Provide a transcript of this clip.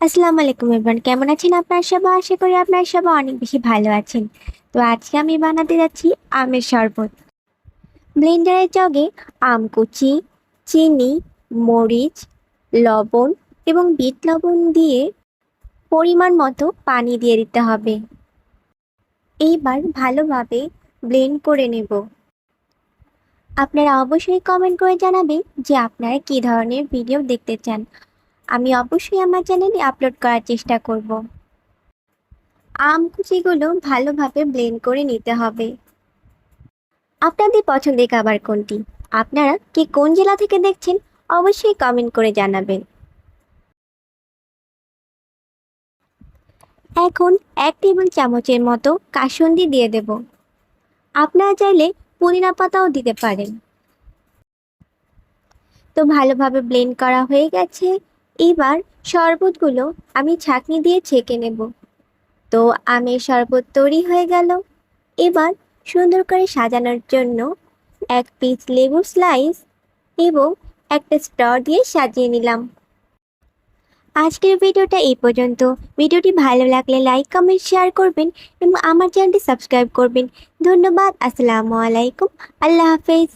আসসালামু আলাইকুম এভরিওয়ান কেমন আছেন আপনার সবাই? আশা করি আপনার সবাই অনেক বেশি ভালো আছেন। তো আজকে আমি বানাতে যাচ্ছি আমের শরবত। ব্লেন্ডারের জগে আম কুচি, চিনি, মরিচ, লবণ এবং বিট লবণ দিয়ে পরিমাণ মতো পানি দিয়ে দিতে হবে। এইবার ভালোভাবে ব্লেন্ড করে নেব। আপনারা অবশ্যই কমেন্ট করে জানাবেন যে আপনারা কী ধরনের ভিডিও দেখতে চান। আমি অবশ্যই আমার চ্যানেলে আপলোড করার চেষ্টা করব। আম কুচিগুলো ভালোভাবে ব্লেন্ড করে নিতে হবে। আপনাদের পছন্দের খাবার কোনটি? আপনারা কি কোন জেলা থেকে দেখছেন, অবশ্যই কমেন্ট করে জানাবেন। এখন এক টেবিল চামচের মতো কাসুন্দি দিয়ে দেব। আপনারা চাইলে পুদিনা পাতাও দিতে পারেন। তো ভালোভাবে ব্লেন্ড করা হয়ে গেছে। এবার শরবতগুলো আমি ছাঁকনি দিয়ে ছেঁকে নেব। তো আমের শরবত তৈরি হয়ে গেল। এবার সুন্দর করে সাজানোর জন্য এক পিস লেবুর স্লাইস এবং একটা স্ট্র দিয়ে সাজিয়ে নিলাম। আজকের ভিডিওটা এই পর্যন্ত। ভিডিওটি ভালো লাগলে লাইক কমেন্ট শেয়ার করবেন এবং আমার চ্যানেলটি সাবস্ক্রাইব করবেন। ধন্যবাদ। আসসালামু আলাইকুম। আল্লাহ হাফেজ।